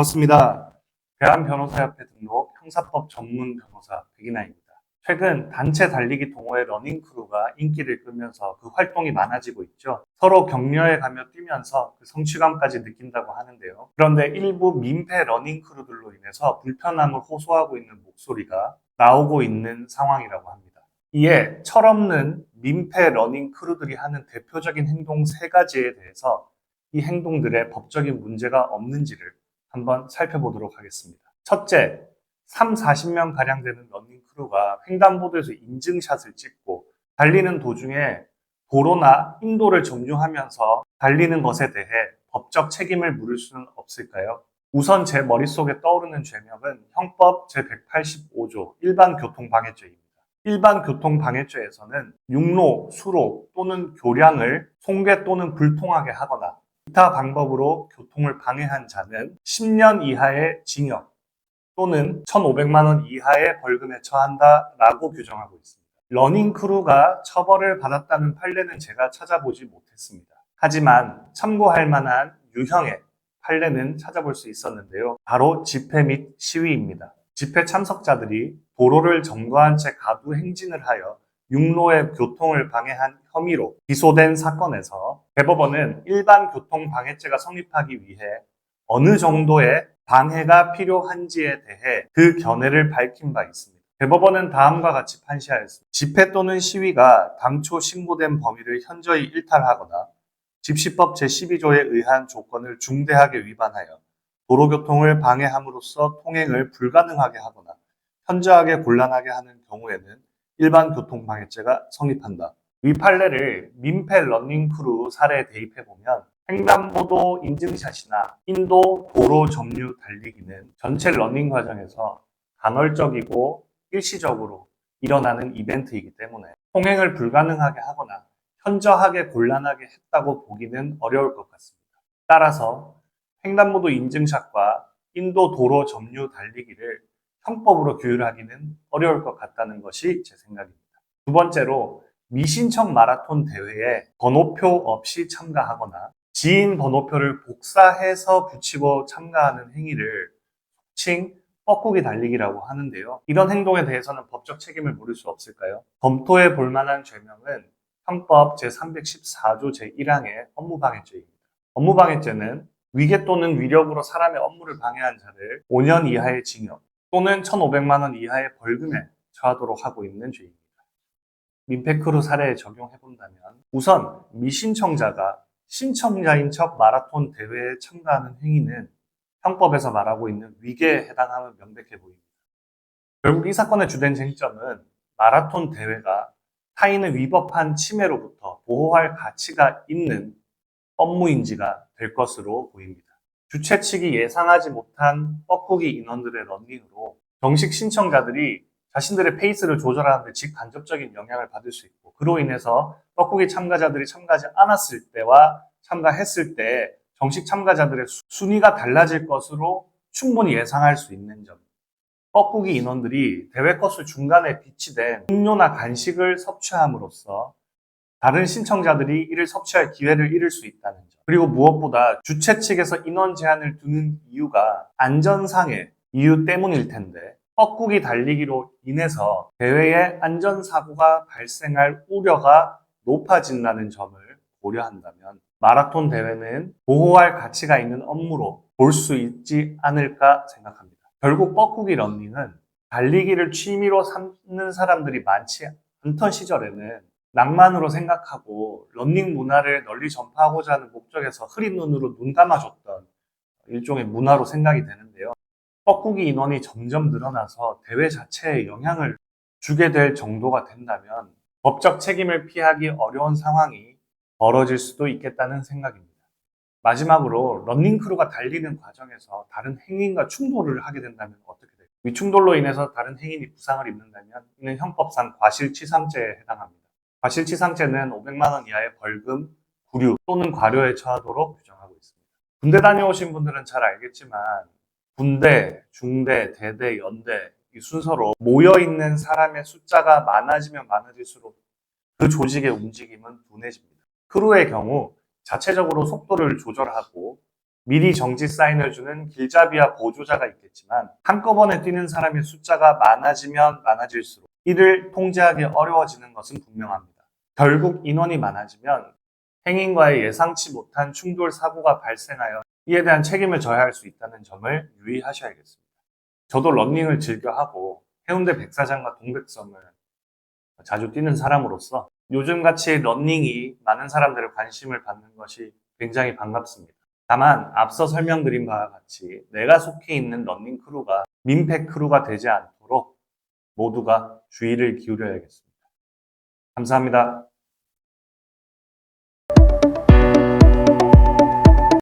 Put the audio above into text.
반갑습니다. 대한변호사협회 등록 형사법 전문 변호사 백인아입니다. 최근 단체 달리기 동호회 러닝크루가 인기를 끌면서 그 활동이 많아지고 있죠. 서로 격려에 가며 뛰면서 그 성취감까지 느낀다고 하는데요. 그런데 일부 민폐 러닝크루들로 인해서 불편함을 호소하고 있는 목소리가 나오고 있는 상황이라고 합니다. 이에 철없는 민폐 러닝크루들이 하는 대표적인 행동 세 가지에 대해서 이 행동들의 법적인 문제가 없는지를 한번 살펴보도록 하겠습니다. 첫째, 3, 40명 가량 되는 러닝 크루가 횡단보도에서 인증샷을 찍고 달리는 도중에 도로나 인도를 점유하면서 달리는 것에 대해 법적 책임을 물을 수는 없을까요? 우선 제 머릿속에 떠오르는 죄명은 형법 제185조 일반 교통방해죄입니다. 일반 교통방해죄에서는 육로, 수로 또는 교량을 송괴 또는 불통하게 하거나 기타 방법으로 교통을 방해한 자는 10년 이하의 징역 또는 1,500만 원 이하의 벌금에 처한다라고 규정하고 있습니다. 러닝 크루가 처벌을 받았다는 판례는 제가 찾아보지 못했습니다. 하지만 참고할 만한 유형의 판례는 찾아볼 수 있었는데요. 바로 집회 및 시위입니다. 집회 참석자들이 도로를 점거한 채 가두 행진을 하여 육로의 교통을 방해한 혐의로 기소된 사건에서 대법원은 일반 교통 방해죄가 성립하기 위해 어느 정도의 방해가 필요한지에 대해 그 견해를 밝힌 바 있습니다. 대법원은 다음과 같이 판시하였습니다. 집회 또는 시위가 당초 신고된 범위를 현저히 일탈하거나 집시법 제12조에 의한 조건을 중대하게 위반하여 도로교통을 방해함으로써 통행을 불가능하게 하거나 현저하게 곤란하게 하는 경우에는 일반 교통방해죄가 성립한다. 위 판례를 민폐 러닝크루 사례에 대입해 보면 횡단보도 인증샷이나 인도 도로 점유 달리기는 전체 러닝 과정에서 간헐적이고 일시적으로 일어나는 이벤트이기 때문에 통행을 불가능하게 하거나 현저하게 곤란하게 했다고 보기는 어려울 것 같습니다. 따라서 횡단보도 인증샷과 인도 도로 점유 달리기를 형법으로 규율하기는 어려울 것 같다는 것이 제 생각입니다. 두 번째로 미신청 마라톤 대회에 번호표 없이 참가하거나 지인 번호표를 복사해서 붙이고 참가하는 행위를 속칭 뻐꾸기 달리기라고 하는데요. 이런 행동에 대해서는 법적 책임을 물을 수 없을까요? 검토해 볼 만한 죄명은 형법 제314조 제1항의 업무방해죄입니다. 업무방해죄는 위계 또는 위력으로 사람의 업무를 방해한 자를 5년 이하의 징역 또는 1,500만 원 이하의 벌금에 처하도록 하고 있는 죄입니다. 민폐크루 사례에 적용해 본다면 우선 미신청자가 신청자인 척 마라톤 대회에 참가하는 행위는 형법에서 말하고 있는 위계에 해당하면 명백해 보입니다. 결국 이 사건의 주된 쟁점은 마라톤 대회가 타인을 위법한 침해로부터 보호할 가치가 있는 업무인지가 될 것으로 보입니다. 주최 측이 예상하지 못한 뻐꾸기 인원들의 런닝으로 정식 신청자들이 자신들의 페이스를 조절하는데 직간접적인 영향을 받을 수 있고 그로 인해서 뻐꾸기 참가자들이 참가하지 않았을 때와 참가했을 때 정식 참가자들의 수- 순위가 달라질 것으로 충분히 예상할 수 있는 점. 뻐꾸기 인원들이 대회 코스 중간에 비치된 음료나 간식을 섭취함으로써 다른 신청자들이 이를 섭취할 기회를 잃을 수 있다는 점. 그리고 무엇보다 주최 측에서 인원 제한을 두는 이유가 안전상의 이유 때문일 텐데 뻐꾸기 달리기로 인해서 대회에 안전사고가 발생할 우려가 높아진다는 점을 고려한다면 마라톤 대회는 보호할 가치가 있는 업무로 볼 수 있지 않을까 생각합니다. 결국 뻐꾸기 런닝은 달리기를 취미로 삼는 사람들이 많지 않던 시절에는 낭만으로 생각하고 런닝 문화를 널리 전파하고자 하는 목적에서 흐린 눈으로 눈 감아줬던 일종의 문화로 생각이 되는데요. 뻐꾸기 인원이 점점 늘어나서 대회 자체에 영향을 주게 될 정도가 된다면 법적 책임을 피하기 어려운 상황이 벌어질 수도 있겠다는 생각입니다. 마지막으로 런닝크루가 달리는 과정에서 다른 행인과 충돌을 하게 된다면 어떻게 될까요? 이 충돌로 인해서 다른 행인이 부상을 입는다면 이는 형법상 과실치상죄에 해당합니다. 과실치상죄는 500만 원 이하의 벌금, 구류 또는 과료에 처하도록 규정하고 있습니다. 군대 다녀오신 분들은 잘 알겠지만 군대, 중대, 대대, 연대 이 순서로 모여 있는 사람의 숫자가 많아지면 많아질수록 그 조직의 움직임은 둔해집니다. 크루의 경우 자체적으로 속도를 조절하고 미리 정지 사인을 주는 길잡이와 보조자가 있겠지만 한꺼번에 뛰는 사람의 숫자가 많아지면 많아질수록 이를 통제하기 어려워지는 것은 분명합니다. 결국 인원이 많아지면 행인과의 예상치 못한 충돌 사고가 발생하여 이에 대한 책임을 져야 할 수 있다는 점을 유의하셔야겠습니다. 저도 러닝을 즐겨 하고 해운대 백사장과 동백섬을 자주 뛰는 사람으로서 요즘같이 러닝이 많은 사람들의 관심을 받는 것이 굉장히 반갑습니다. 다만 앞서 설명드린 바와 같이 내가 속해 있는 러닝 크루가 민폐 크루가 되지 않도록 모두가 주의를 기울여야겠습니다. 감사합니다.